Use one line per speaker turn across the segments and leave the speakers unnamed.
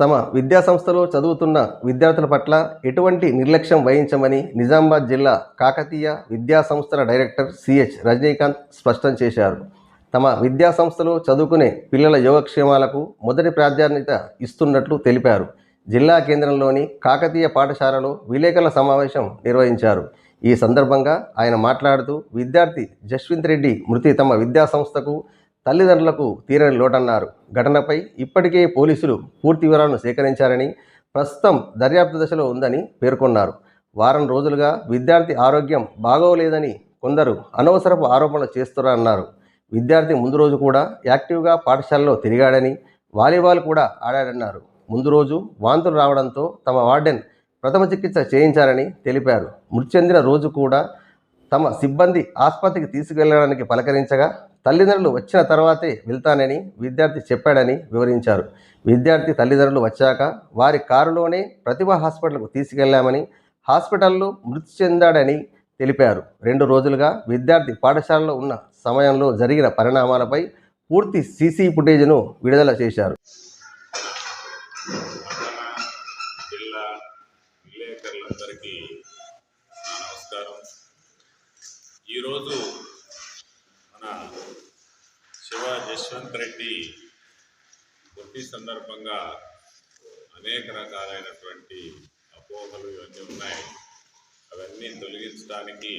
తమ విద్యాసంస్థలో చదువుతున్న విద్యార్థుల పట్ల ఎటువంటి నిర్లక్ష్యం వహించమని నిజామాబాద్ జిల్లా కాకతీయ విద్యాసంస్థల డైరెక్టర్ సిహెచ్ రజనీకాంత్ స్పష్టం చేశారు. తమ విద్యాసంస్థలో చదువుకునే పిల్లల యోగక్షేమాలకు మొదటి ప్రాధాన్యత ఇస్తున్నట్లు తెలిపారు. జిల్లా కేంద్రంలోని కాకతీయ పాఠశాలలో విలేకరుల సమావేశం నిర్వహించారు. ఈ సందర్భంగా ఆయన మాట్లాడుతూ విద్యార్థి జస్వింత్ రెడ్డి మృతి తమ విద్యాసంస్థకు తల్లిదండ్రులకు తీరని లోటన్నారు. ఘటనపై ఇప్పటికే పోలీసులు పూర్తి వివరాలను సేకరించారని ప్రస్తుతం దర్యాప్తు దశలో ఉందని పేర్కొన్నారు. వారం రోజులుగా విద్యార్థి ఆరోగ్యం బాగోలేదని కొందరు అనవసరపు ఆరోపణలు చేస్తున్నారన్నారు. విద్యార్థి ముందు రోజు కూడా యాక్టివ్గా పాఠశాలలో తిరిగాడని వాలీబాల్ కూడా ఆడాడన్నారు. ముందు రోజు వాంతులు రావడంతో తమ వార్డెన్ ప్రథమ చికిత్స చేయించారని తెలిపారు. మృతి చెందిన రోజు కూడా తమ సిబ్బంది ఆసుపత్రికి తీసుకెళ్ళడానికి పలకరించగా తల్లిదండ్రులు వచ్చిన తర్వాతే వెళ్తానని విద్యార్థి చెప్పాడని వివరించారు. విద్యార్థి తల్లిదండ్రులు వచ్చాక వారి కారులోనే ప్రతిభ హాస్పిటల్కు తీసుకెళ్ళామని హాస్పిటల్లో మృతి చెందాడని తెలిపారు. రెండు రోజులుగా విద్యార్థి పాఠశాలలో ఉన్న సమయంలో జరిగిన పరిణామాలపై పూర్తి సీసీ ఫుటేజ్ను విడుదల చేశారు.
ఈరోజు మన యశ్వంత్ రెడ్డి పుట్టి సందర్భంగా అనేక రకాలైనటువంటి అపోహలు ఇవన్నీ ఉన్నాయి. అవన్నీ తొలగించడానికి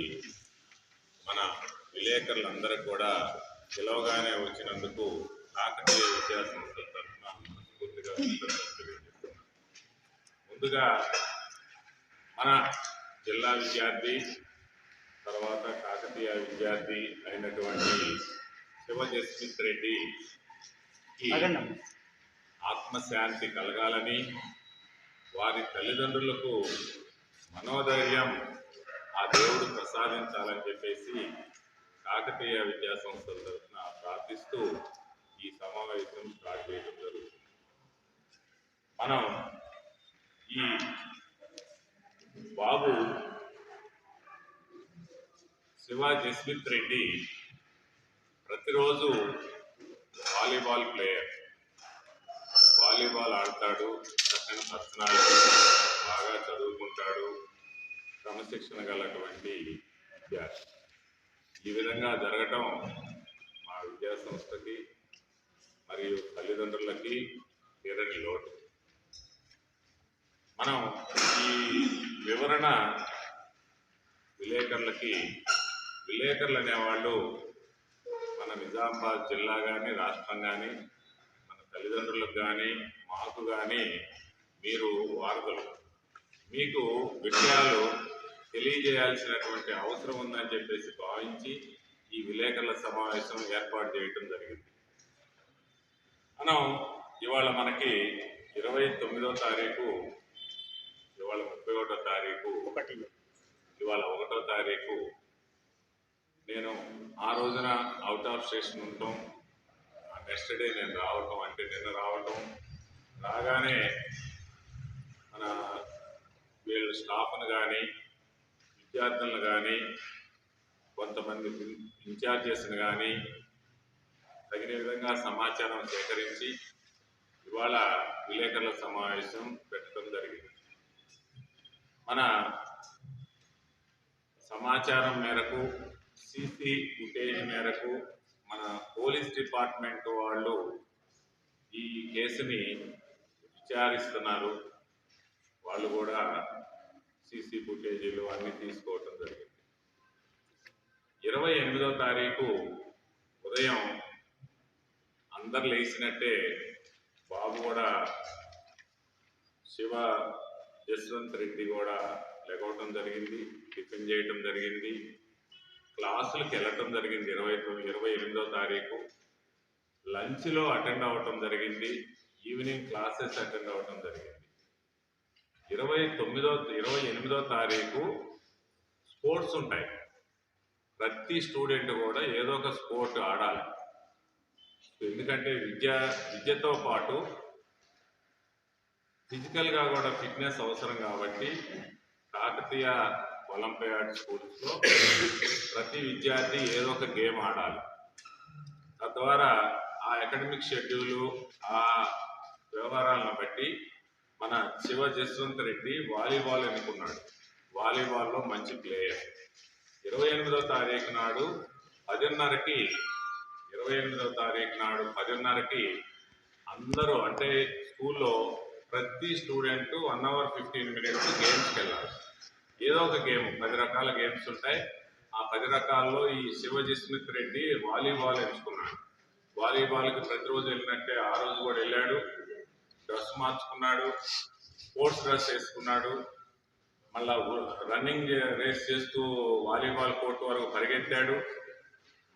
మన విలేకరులందరికీ కూడా పిలవగానే వచ్చినందుకు కాకతీయ విద్యాసంస్థ తరఫున మనస్ఫూర్తిగా ముందుగా మన జిల్లా విద్యార్థి తర్వాత కాకతీయ విద్యార్థి అయినటువంటి శివ జస్మిత్ రెడ్డి. ఆత్మశాంతి కలగాలని వారి తల్లిదండ్రులకు మనోధైర్యం ఆ దేవుడు ప్రసాదించాలని చెప్పేసి కాకతీయ విద్యా సంస్థల తరఫున ప్రార్థిస్తూ ఈ సమావేశం స్టార్ట్ చేయడం జరుగుతుంది. మనం ఈ బాబు శివ జస్మిత్ రెడ్డి ప్రతిరోజు వాలీబాల్ ప్లేయర్. వాలీబాల్ ఆడతాడు చక్కని పర్సనాలిటీ బాగా చదువుకుంటాడు క్రమశిక్షణ గలటువంటి విద్యార్థి. ఈ విధంగా జరగటం మా విద్యా సంస్థకి మరియు తల్లిదండ్రులకి తీరని లోటు. మనం ఈ వివరణ విలేకరులకి విలేకరులు అనేవాళ్ళు మన నిజామాబాద్ జిల్లా కానీ రాష్ట్రం కానీ మన తల్లిదండ్రులకు కానీ మాకు కానీ మీరు వార్తలు మీకు విషయాలు తెలియజేయాల్సినటువంటి అవసరం ఉందని చెప్పేసి భావించి ఈ విలేకరుల సమావేశం ఏర్పాటు చేయటం జరిగింది. మనం ఇవాళ మనకి ఇరవై తొమ్మిదో తారీఖు ఇవాళ ముప్పై ఒకటో తారీఖు
ఒకటి.
ఇవాళ ఒకటో తారీఖు అవుట్ ఆఫ్ స్టేషన్ ఉండటం నెక్స్ట్ డే నేను రావటం అంటే నిన్న రావటం రాగానే మన వీళ్ళు స్టాఫ్ను కానీ విద్యార్థులను కానీ కొంతమంది ఇన్ఛార్జెస్ని కానీ తగిన విధంగా సమాచారం సేకరించి ఇవాళ విలేకరుల సమావేశం పెట్టడం జరిగింది. మన సమాచారం మేరకు సీసీ ఫుటేజ్ మేరకు మన పోలీస్ డిపార్ట్మెంట్ వాళ్ళు ఈ కేసుని విచారిస్తున్నారు. వాళ్ళు కూడా సీసీ ఫుటేజీలు అన్నీ తీసుకోవటం జరిగింది. ఇరవై ఎనిమిదో తారీఖు ఉదయం అందరు లేచినట్టే బాబు కూడా శివ జస్వంత్ రెడ్డి కూడా లెగవటం జరిగింది టిఫిన్ చేయటం జరిగింది. క్లాసులకు వెళ్ళటం జరిగింది. ఇరవై తొమ్మిది ఇరవై ఎనిమిదో తారీఖు. లంచ్లో అటెండ్ అవ్వటం జరిగింది. ఈవినింగ్ క్లాసెస్ అటెండ్ అవ్వటం జరిగింది. ఇరవై తొమ్మిదో ఇరవై ఎనిమిదో తారీఖు స్పోర్ట్స్ ఉంటాయి. ప్రతి స్టూడెంట్ కూడా ఏదో ఒక స్పోర్ట్ ఆడాలి. ఎందుకంటే విద్య విద్యతో పాటు ఫిజికల్గా కూడా ఫిట్నెస్ అవసరం కాబట్టి కాకతీయ ఒలింపియాడ్ స్కూల్స్లో ప్రతి విద్యార్థి ఏదో ఒక గేమ్ ఆడాలి. తద్వారా ఆ అకాడమిక్ షెడ్యూలు ఆ వ్యవహారాలను బట్టి మన శివ జస్వంత్ రెడ్డి వాలీబాల్ ఎన్నుకున్నాడు. వాలీబాల్లో మంచి ప్లేయర్. ఇరవై ఎనిమిదో తారీఖు నాడు పదిన్నరకి ఇరవై ఎనిమిదో తారీఖు నాడు పదిన్నరకి అందరూ అంటే స్కూల్లో ప్రతి student one hour fifteen minutes గేమ్స్కి వెళ్ళాలి ఏదో ఒక గేమ్ పది రకాల గేమ్స్ ఉంటాయి. ఆ పది రకాల్లో ఈ శివజీ స్మిత్ రెడ్డి వాలీబాల్ ఎంచుకున్నాడు. వాలీబాల్కి ప్రతిరోజు వెళ్ళినట్టే ఆ రోజు కూడా వెళ్ళాడు. డ్రెస్ మార్చుకున్నాడు. స్పోర్ట్స్ డ్రెస్ వేసుకున్నాడు. మళ్ళా రన్నింగ్ రేస్ చేస్తూ వాలీబాల్ కోర్ట్ వరకు పరిగెత్తాడు.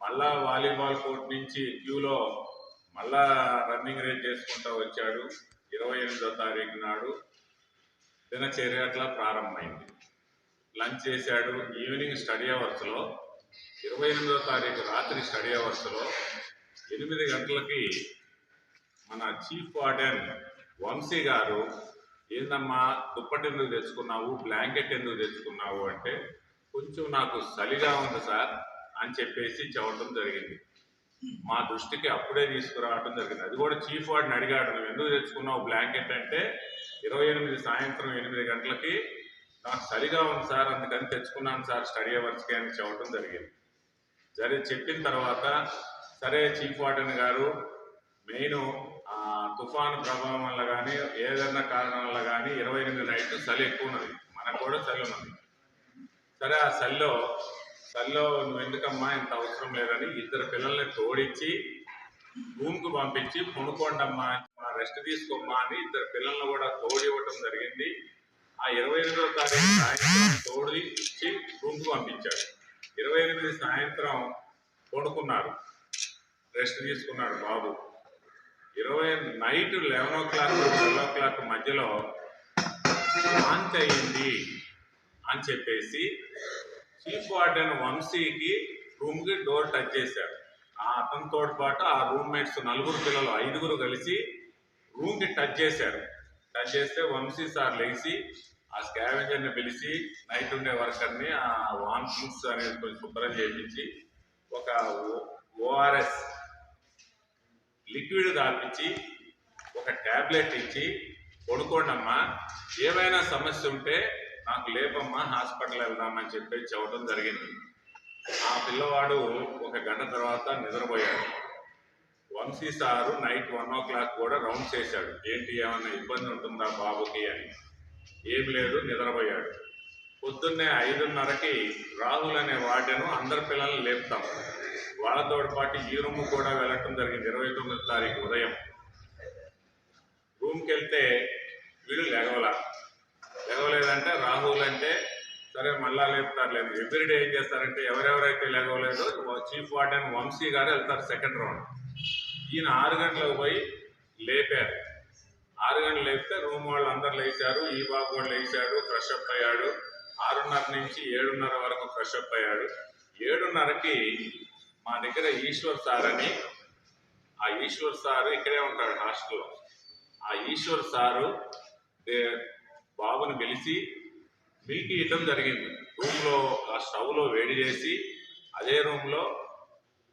మళ్ళా వాలీబాల్ కోర్ట్ నుంచి క్యూలో మళ్ళా రన్నింగ్ రేస్ చేసుకుంటూ వచ్చాడు. ఇరవై ఎనిమిదో తారీఖు నాడు దినచర్య అట్లా ప్రారంభమైంది. లంచ్ చేశాడు ఈవినింగ్ స్టడీ అవర్స్లో. ఇరవై ఎనిమిదో తారీఖు రాత్రి స్టడీ అవర్స్లో. ఎనిమిది గంటలకి మన చీఫ్ వార్డెన్ వంశీ గారు ఏందమ్మా దుప్పటి ఎందుకు తెచ్చుకున్నావు? బ్లాంకెట్ ఎందుకు తెచ్చుకున్నావు? అంటే కొంచెం నాకు చలిగా ఉంది సార్ అని చెప్పేసి చెప్పడం జరిగింది. మా దృష్టికి అప్పుడే తీసుకురావడం జరిగింది. అది కూడా చీఫ్ వార్డ్ని అడిగాడు నువ్వు ఎందుకు తెచ్చుకున్నావు బ్లాంకెట్? అంటే ఇరవై ఎనిమిది సాయంత్రం ఎనిమిది గంటలకి నాకు చలిగా ఉంది సార్ అందుకని తెచ్చుకున్నాను సార్ స్టడీ అవర్స్కి అని చెప్పడం జరిగింది. సరే చెప్పిన తర్వాత సరే చీఫ్ వార్డెన్ గారు మెయిన్ తుఫాను ప్రభావం వల్ల కానీ ఏదైనా కారణం వల్ల కానీ ఇరవై ఎనిమిది నైట్ చలి ఎక్కువ ఉన్నది. మనకు కూడా చలి ఉన్నది. సరే ఆ చలిలో చలిలో నువ్వు ఎందుకమ్మా ఇంత అవసరం లేదని ఇద్దరు పిల్లల్ని తోడించి రూమ్కు పంపించి పొనుకోండమ్మా రెస్ట్ తీసుకోమ్మా అని ఇద్దరు పిల్లల్ని కూడా తోడి ఇవ్వటం జరిగింది. ఆ ఇరవై ఎనిమిదో తారీఖు సాయంత్రం తోడి ఇచ్చి రూమ్కు పంపించాడు. ఇరవై ఎనిమిది సాయంత్రం పడుకున్నారు రెస్ట్ తీసుకున్నాడు బాబు. ఇరవై night eleven o'clock twelve o'clock మధ్యలో లాంచ్ అయింది అని చెప్పేసి చీఫ్ వార్డెన్ వంశీకి రూమ్కి డోర్ టచ్ చేశాడు. ఆ అతనితో పాటు ఆ రూమ్మేట్స్ నలుగురు పిల్లలు ఐదుగురు కలిసి రూమ్కి టచ్ చేశారు. టచ్ చేస్తే వంశీ సార్ లేచి ఆ స్కావెంజర్ని పిలిచి నైట్ ఉండే వర్కర్ని ఆ వామిటింగ్స్ అనేది కొంచెం శుభ్రం చేయించి ఒక ఓఆర్ఎస్ లిక్విడ్ తాపించి ఒక ట్యాబ్లెట్ ఇచ్చి పడుకోండమ్మా ఏమైనా సమస్య ఉంటే నాకు లేపమ్మా హాస్పిటల్ వెళ్దామని చెప్పి చెప్పడం జరిగింది. ఆ పిల్లవాడు ఒక గంట తర్వాత నిద్రపోయాడు. Vamshi sir night one o'clock కూడా రౌండ్ చేశాడు. ఏంటి ఏమన్నా ఇబ్బంది ఉంటుందా బాబుకి అని. ఏం లేదు నిద్రపోయాడు. పొద్దున్నే ఐదున్నరకి రాహుల్ అనే వార్డెను అందరి పిల్లల్ని లేపుతాం. వాళ్ళతో పాటు ఈ రూమ్ కూడా వెళ్ళటం జరిగింది. ఇరవై తొమ్మిది తారీఖు ఉదయం. రూమ్కి వెళ్తే వీళ్ళు లెగవల లెగవలేదంటే రాహుల్ అంటే సరే మళ్ళా లేపుతారు లేదు. ఎవ్రీడే ఏం చేస్తారంటే ఎవరెవరైతే లెగవలేదో చీఫ్ వార్డెన్ వంశీ గారు వెళ్తారు సెకండ్ రౌండ్. ఈయన ఆరు గంటలకు పోయి లేపారు. ఆరు గంటలు లేపితే రూమ్ వాళ్ళు అందరు లేచారు ఈ బాబు కూడా లేచాడు ఫ్రెష్ అప్ అయ్యాడు. ఆరున్నర నుంచి ఏడున్నర వరకు ఫ్రెష్ అప్ అయ్యాడు. ఏడున్నరకి మా దగ్గర ఈశ్వర్ సార్ అని ఆ ఈశ్వర్ సారు ఇక్కడే ఉంటాడు హాస్టల్లో. ఆ ఈశ్వర్ సారు బాబుని పిలిచి మిల్క్ ఇవ్వడం జరిగింది. రూమ్లో ఆ స్టవ్లో వేడి చేసి అదే రూమ్లో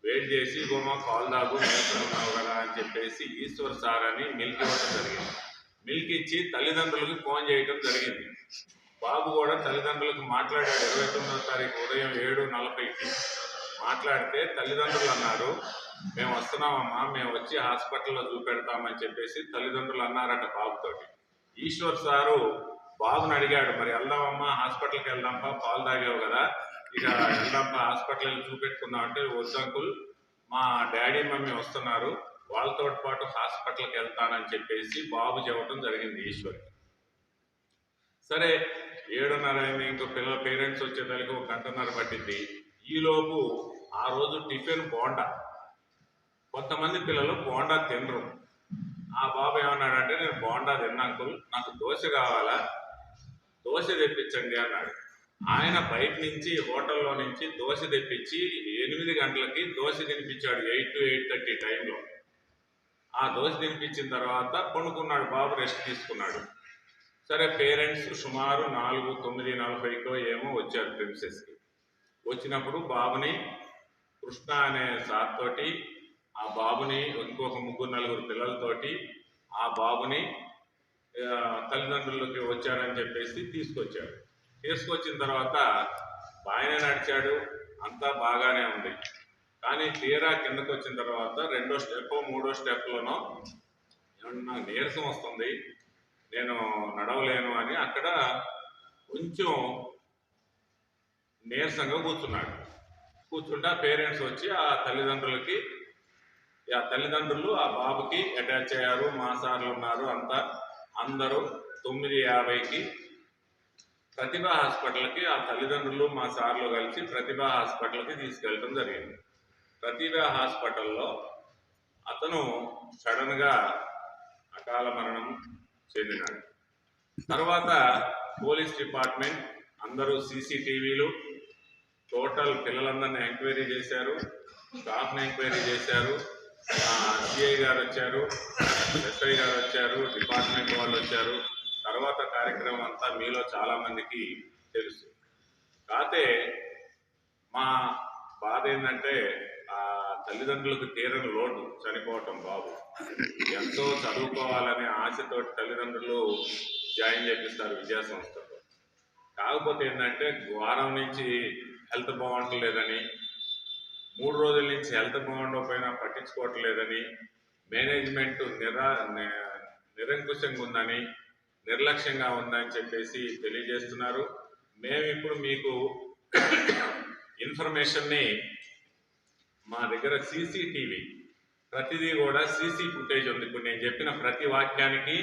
వెయిట్ చేసి గోమా కాల్ దాగు ఉన్నావు కదా అని చెప్పేసి ఈశ్వర్ సార్ అని మిల్క్ ఇవ్వడం జరిగింది. మిల్క్ ఇచ్చి తల్లిదండ్రులకు ఫోన్ చేయడం జరిగింది. బాబు కూడా తల్లిదండ్రులకు మాట్లాడాడు. ఇరవై తొమ్మిదో తారీఖు ఉదయం ఏడు నలభైకి. మాట్లాడితే తల్లిదండ్రులు అన్నారు మేము వస్తున్నామమ్మా మేము వచ్చి హాస్పిటల్లో చూపెడతామని చెప్పేసి తల్లిదండ్రులు అన్నారట బాబుతోటి ఈశ్వర్ సారు బాబుని అడిగాడు మరి వెళ్దామమ్మా హాస్పిటల్కి వెళ్దాంపా పాలు తాగావు కదా ఇక వెళ్దాంపా హాస్పిటల్ చూపెట్టుకున్నాం అంటే వద్దు అంకుల్ మా డాడీ మమ్మీ వస్తున్నారు వాళ్ళతో పాటు హాస్పిటల్కి వెళ్తానని చెప్పేసి బాబు చెప్పడం జరిగింది ఈశ్వర్కి. సరే ఏడున్నర అయింది ఇంకో పిల్లల పేరెంట్స్ వచ్చేదానికి ఒక గంటన్నర పట్టింది ఈలోపు ఆ రోజు టిఫిన్ బోండా. కొంతమంది పిల్లలు బోండా తినరు. ఆ బాబు ఏమన్నాడంటే నేను బోండా తిన్నా అంకుల్ నాకు దోశ కావాలా? దోశ తెప్పించండి అన్నాడు. ఆయన బయట నుంచి హోటల్లో నుంచి దోశ తెప్పించి ఎనిమిది గంటలకి దోశ తినిపించాడు ఎయిట్ టు ఎయిట్ థర్టీ టైంలో. ఆ దోశ తినిపించిన తర్వాత కొనుక్కున్నాడు బాబు రెస్ట్ తీసుకున్నాడు. సరే పేరెంట్స్ సుమారు నాలుగు తొమ్మిది నలభైకో ఏమో వచ్చారు ప్రిన్సెస్కి. వచ్చినప్పుడు బాబుని కృష్ణ అనే సార్ తోటి ఆ బాబుని ఇంకొక ముగ్గురు నలుగురు పిల్లలతోటి ఆ బాబుని తల్లిదండ్రులకి వచ్చారని చెప్పేసి తీసుకొచ్చాడు తీసుకొచ్చిన తర్వాత బాగానే నడిచాడు. అంతా బాగానే ఉంది. కానీ తీరా కిందకు వచ్చిన తర్వాత రెండో స్టెప్ మూడో స్టెప్లోనో ఏమన్నా నీరసం వస్తుంది. నేను నడవలేను అని అక్కడ కొంచెం నీరసంగా కూర్చున్నాడు. కూర్చుంటే ఆ పేరెంట్స్ వచ్చి ఆ తల్లిదండ్రులకి ఆ తల్లిదండ్రులు ఆ బాబుకి అటాచ్ అయ్యారు. మా సార్లు ఉన్నారు అంతా. అందరూ తొమ్మిది యాభైకి ప్రతిభ హాస్పిటల్కి ఆ తల్లిదండ్రులు మా సార్లు కలిసి ప్రతిభ హాస్పిటల్కి తీసుకెళ్ళడం జరిగింది. ప్రతిభ హాస్పిటల్లో అతను సడన్గా అకాల మరణం చెందినాడు. తర్వాత పోలీస్ డిపార్ట్మెంట్ అందరూ సీసీటీవీలు టోటల్ పిల్లలందరినీ ఎంక్వైరీ చేశారు స్టాఫ్ని ఎంక్వైరీ చేశారు సిఐ గారు వచ్చారు ఎస్ఐ గారు వచ్చారు డిపార్ట్మెంట్ వాళ్ళు వచ్చారు తర్వాత కార్యక్రమం అంతా మీలో చాలామందికి తెలుసు. కాకపోతే మా బాధ ఏంటంటే ఆ తల్లిదండ్రులకు తీరని లోటు చనిపోవటం బాబు. ఎంతో చదువుకోవాలనే ఆశతోటి తల్లిదండ్రులు జాయిన్ చేపిస్తారు విద్యా సంస్థలో కాకపోతే ఏంటంటే వారం నుంచి హెల్త్ బాగుండలేదని మూడు రోజుల నుంచి హెల్త్ బాగుండకపోయినా పట్టించుకోవట్లేదని మేనేజ్మెంట్ నిరా నిరంకుశంగా ఉందని నిర్లక్ష్యంగా ఉందని చెప్పేసి తెలియజేస్తున్నారు. మేము ఇప్పుడు మీకు ఇన్ఫర్మేషన్ని మా దగ్గర సీసీటీవీ ప్రతిదీ కూడా సీసీ ఫుటేజ్ ఉంది. ఇప్పుడు నేను చెప్పిన ప్రతి వాక్యానికి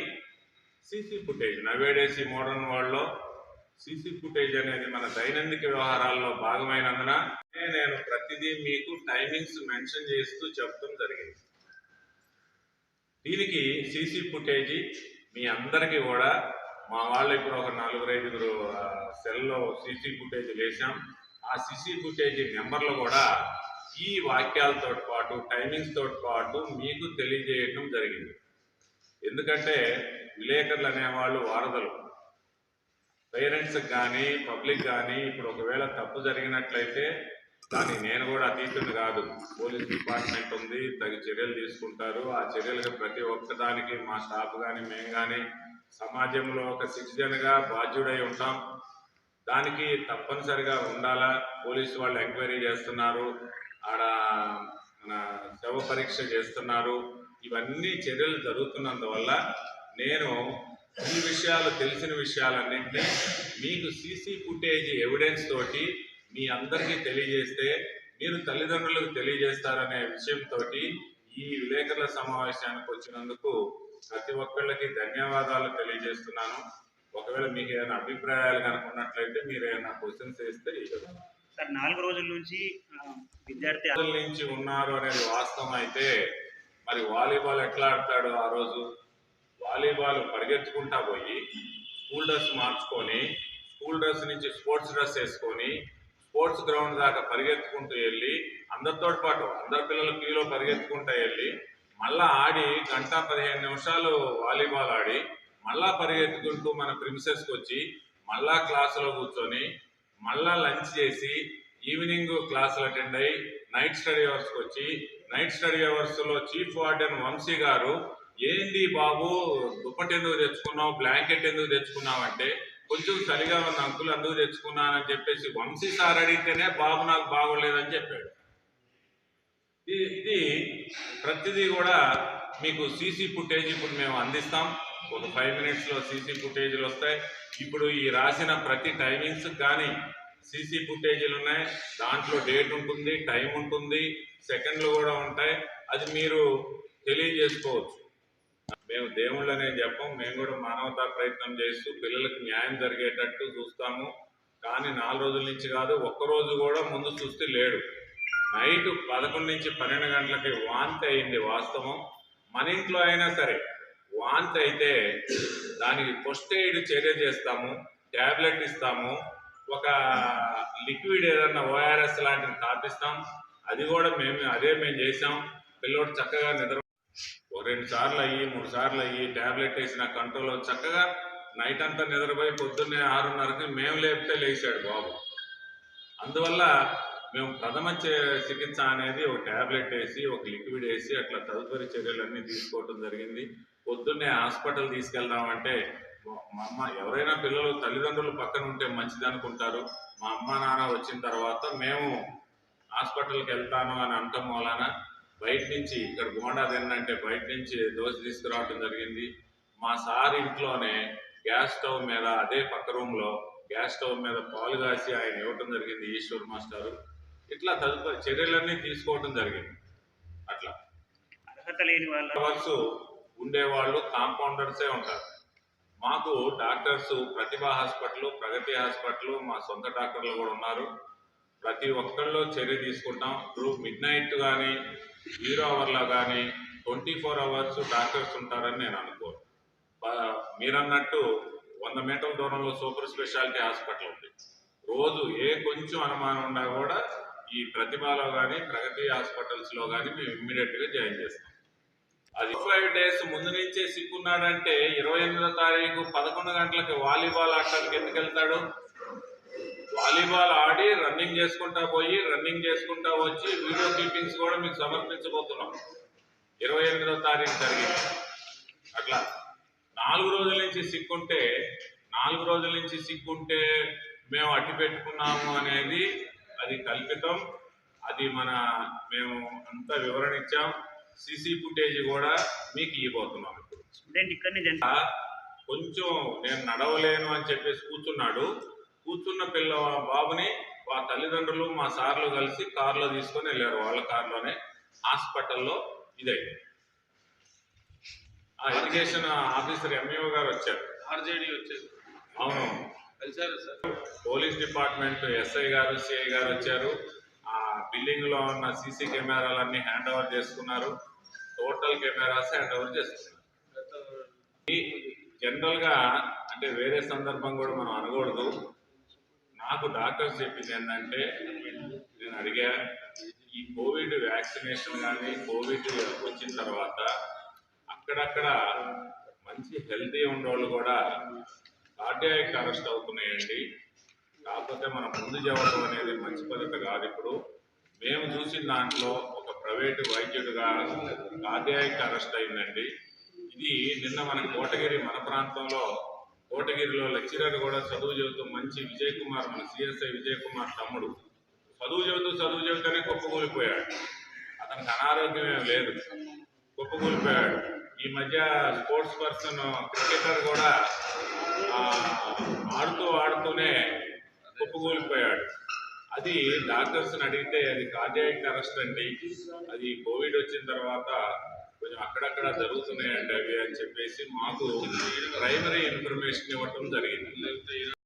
సీసీ ఫుటేజ్ నవేడేసి మోడర్న్ వరల్డ్లో సీసీ ఫుటేజ్ అనేది మన దైనందిక వ్యవహారాల్లో భాగమైనందున నేను ప్రతిదీ మీకు టైమింగ్స్ మెన్షన్ చేస్తూ చెప్పడం జరిగింది. దీనికి సీసీ ఫుటేజీ మీ అందరికీ కూడా మా వాళ్ళు ఇప్పుడు ఒక నలుగురు ఐదుగురు సెల్లో సీసీ ఫుటేజ్ వేసాం ఆ సీసీ ఫుటేజ్ నెంబర్లు కూడా ఈ వాక్యాలతో పాటు టైమింగ్స్తో పాటు మీకు తెలియజేయటం జరిగింది. ఎందుకంటే విలేకరులు అనేవాళ్ళు వారధులు. పేరెంట్స్ కానీ పబ్లిక్ కానీ ఇప్పుడు ఒకవేళ తప్పు జరిగినట్లయితే దాన్ని నేను కూడా అతీతుని కాదు. పోలీస్ డిపార్ట్మెంట్ ఉంది తగు చర్యలు తీసుకుంటారు. ఆ చర్యలకు ప్రతి ఒక్కదానికి మా స్టాఫ్ కానీ మేము కానీ సమాజంలో ఒక సిటిజన్గా బాధ్యుడై ఉంటాం. దానికి తప్పనిసరిగా ఉండాలా? పోలీసు వాళ్ళు ఎంక్వైరీ చేస్తున్నారు. ఆడ మన శవ పరీక్ష చేస్తున్నారు. ఇవన్నీ చర్యలు జరుగుతున్నందువల్ల నేను ఈ విషయాలు తెలిసిన విషయాలన్నింటినీ మీకు సీసీ ఫుటేజ్ ఎవిడెన్స్ తోటి మీ అందరికీ తెలియజేస్తే మీరు తల్లిదండ్రులకు తెలియజేస్తారనే విషయంతో ఈ విలేకరుల సమావేశానికి వచ్చినందుకు ప్రతి ఒక్కళ్ళకి ధన్యవాదాలు తెలియజేస్తున్నాను ఒకవేళ మీకు ఏదైనా అభిప్రాయాలు కనుక ఉన్నట్లయితే మీరు ఏదైనా క్వశ్చన్స్ వేస్తే.
సార్ నాలుగు రోజుల నుంచి విద్యార్థి
నుంచి ఉన్నారు అనేది వాస్తవం అయితే మరి వాలీబాల్ ఎట్లా ఆడతాడు ఆ రోజు వాలీబాల్ పరిగెత్తుకుంటా పోయి స్కూల్ డ్రెస్ మార్చుకొని స్కూల్ డ్రెస్ నుంచి స్పోర్ట్స్ డ్రెస్ వేసుకొని స్పోర్ట్స్ గ్రౌండ్ దాకా పరిగెత్తుకుంటూ వెళ్ళి అందరితో పాటు అందరి పిల్లలు క్యూలో పరిగెత్తుకుంటూ వెళ్ళి మళ్ళా ఆడి గంట పదిహేను నిమిషాలు వాలీబాల్ ఆడి మళ్ళా పరిగెత్తుకుంటూ మన ప్రిన్సెస్కి వచ్చి మళ్ళా క్లాసులో కూర్చొని మళ్ళా లంచ్ చేసి ఈవినింగ్ క్లాసులు అటెండ్ అయ్యి నైట్ స్టడీ అవర్స్కి వచ్చి నైట్ స్టడీ అవర్స్లో చీఫ్ వార్డెన్ వంశీ గారు ఏంది బాబు దుప్పటి ఎందుకు తెచ్చుకున్నావు బ్లాంకెట్ ఎందుకు తెచ్చుకున్నావు? అంటే కొంచెం సరిగా ఉన్న అంకులు అందుకు తెచ్చుకున్నానని చెప్పేసి వంశీ సార్ అడిగితేనే బాబు నాకు బాగోలేదని చెప్పాడు. ఇది ఇది ప్రతిదీ కూడా మీకు సీసీ ఫుటేజ్ ఇప్పుడు మేము అందిస్తాం. ఒక ఫైవ్ మినిట్స్లో సీసీ ఫుటేజీలు వస్తాయి. ఇప్పుడు ఈ రాసిన ప్రతి టైమింగ్స్ కానీ సీసీ ఫుటేజీలు ఉన్నాయి. దాంట్లో డేట్ ఉంటుంది టైం ఉంటుంది సెకండ్లు కూడా ఉంటాయి. అది మీరు తెలియజేసుకోవచ్చు. మేము దేవుళ్ళనే చెప్పం మేము కూడా మానవతా ప్రయత్నం చేస్తూ పిల్లలకు న్యాయం జరిగేటట్టు చూస్తాము. కానీ నాలుగు రోజుల నుంచి కాదు ఒక్క రోజు కూడా ముందు చూస్తే లేడు. నైట్ పదకొండు నుంచి పన్నెండు గంటలకి వాంతి అయింది వాస్తవం. మన ఇంట్లో అయినా సరే వాంతి అయితే దానికి ఫస్ట్ ఎయిడ్ చర్య చేస్తాము ట్యాబ్లెట్ ఇస్తాము ఒక లిక్విడ్ ఏదన్నా ఓఆర్ఎస్ లాంటిది తాపిస్తాం. అది కూడా మేము అదే మేము చేసాం పిల్లోడు చక్కగా నిద్ర రెండు సార్లు అయ్యి మూడు సార్లు అయ్యి ట్యాబ్లెట్ వేసిన కంట్రోల్ చక్కగా నైట్ అంతా నిద్రపోయి పొద్దున్నే ఆరున్నరకి మేము లేపితే లేచాడు బాబు. అందువల్ల మేము ప్రథమ చికిత్స అనేది ఒక ట్యాబ్లెట్ వేసి ఒక లిక్విడ్ వేసి అట్లా తదుపరి చర్యలన్నీ తీసుకోవటం జరిగింది. పొద్దున్నే హాస్పిటల్ తీసుకెళ్దామంటే మా- అమ్మ ఎవరైనా పిల్లలు తల్లిదండ్రులు పక్కన ఉంటే మంచిది అనుకుంటారు. మా అమ్మ నాన్న వచ్చిన తర్వాత మేము హాస్పిటల్కి వెళ్తాను అని అంటాం మూలాన బయట నుంచి ఇక్కడ బోండా తిన్నంటే బయట నుంచి దోశ తీసుకురావడం జరిగింది. మా సార్ ఇంట్లోనే గ్యాస్ స్టవ్ మీద అదే పక్క రూమ్లో గ్యాస్ స్టవ్ మీద పాలు కాసి ఆయన ఇవ్వటం జరిగింది ఈశ్వర్ మాస్టారు. ఇట్లా తదుపరి చర్యలన్నీ తీసుకోవటం జరిగింది. అట్లా.
అర్హత లేని వాళ్ళ
ఉండేవాళ్ళు కాంపౌండర్సే ఉంటారు. మాకు doctors Pratibha hospital Pragathi hospital మా సొంత డాక్టర్లు కూడా ఉన్నారు. ప్రతి ఒక్కళ్ళు చర్య తీసుకుంటాం. ఇప్పుడు మిడ్ నైట్ కానీ జీరో అవర్లో కానీ ట్వంటీ ఫోర్ అవర్స్ డాక్టర్స్ ఉంటారని నేను అనుకోను. మీరన్నట్టు వంద మీటర్ల దూరంలో సూపర్ స్పెషాలిటీ హాస్పిటల్ ఉంది. రోజు ఏ కొంచెం అనుమానం ఉన్నా కూడా ఈ ప్రతిభలో కానీ ప్రగతి హాస్పిటల్స్లో కానీ మేము ఇమ్మీడియట్గా జాయిన్ చేస్తాం. అది ఫైవ్ డేస్ ముందు నుంచే సిక్కున్నాడంటే ఇరవై ఎనిమిదో తారీఖు పదకొండు గంటలకి వాలీబాల్ ఆటలకు ఎందుకు వెళ్తాడు? వాలీబాల్ ఆడి రన్నింగ్ చేసుకుంటా పోయి రన్నింగ్ చేసుకుంటా వచ్చి వీడియో క్లిప్పింగ్స్ కూడా మీకు సమర్పించబోతున్నాం. ఇరవై ఎనిమిదో తారీఖు జరిగింది. అట్లా నాలుగు రోజుల నుంచి సిక్కుంటే నాలుగు రోజుల నుంచి సిక్కుంటే మేము అట్టి పెట్టుకున్నాము అనేది అది కల్పితం. అది మన మేము అంత వివరణ ఇచ్చాం. సీసీ ఫుటేజ్ కూడా మీకు ఇవ్వబోతున్నాం ఇప్పుడు. కొంచెం నేను నడవలేను అని చెప్పేసి కూర్చున్నాడు. కూర్చున్న పిల్ల బాబుని మా తల్లిదండ్రులు మా సార్లు కలిసి కారులో తీసుకొని వెళ్ళారు వాళ్ళ కారులోనే హాస్పిటల్లో ఇదైంది ఆ ఎడ్యుకేషన్ ఆఫీసర్ ఎంఈఓ గారు వచ్చారు.
ఆర్జేడీ వచ్చేది
అవును.
కలిసారు సార్?
పోలీస్ డిపార్ట్మెంట్ ఎస్ఐ గారు సిఐ గారు వచ్చారు. ఆ బిల్డింగ్లో ఉన్న సీసీ కెమెరాలన్నీ హ్యాండ్ ఓవర్ చేసుకున్నారు. టోటల్ కెమెరాస్ హ్యాండ్ ఓవర్ చేసుకున్నారు. జనరల్గా అంటే వేరే సందర్భం కూడా మనం అనకూడదు. నాకు డాక్టర్స్ చెప్పింది ఏంటంటే నేను అడిగా ఈ కోవిడ్ వ్యాక్సినేషన్ కానీ కోవిడ్ వచ్చిన తర్వాత అక్కడక్కడ మంచి హెల్తీ ఉండేవాళ్ళు కూడా కార్డియాక్ అరెస్ట్ అవుతున్నాయండి. కాకపోతే మన ముందు చెప్పడం అనేది మంచి పద్ధతి కాదు ఇప్పుడు. మేము చూసిన దాంట్లో ఒక ప్రైవేటు వైద్యుడిగా కార్డియాక్ అరెస్ట్ అయిందండి. ఇది నిన్న మన కోటగిరి మన ప్రాంతంలో కోటగిరిలో లెక్చరర్ కూడా చదువు చెబుతూ మంచి విజయ్ కుమార్ మన సిఎస్ఐ విజయ్ కుమార్ తమ్ముడు. చదువు చెబుతూ చదువు చెబుతూనే కుప్పకూలిపోయాడు. అతనికి అనారోగ్యం లేదు. కుప్పకూలిపోయాడు. ఈ మధ్య స్పోర్ట్స్ పర్సన్ క్రికెటర్ కూడా ఆడుతూ ఆడుతూనే కుప్పకూలిపోయాడు. అది డాక్టర్స్ని అడిగితే అది కార్డియాక్ అరెస్ట్ అండి. అది కోవిడ్ వచ్చిన తర్వాత కొంచెం అక్కడక్కడ జరుగుతున్నాయండి అవి అని చెప్పేసి మాకు ప్రైమరీ ఇన్ఫర్మేషన్ ఇవ్వటం జరిగింది.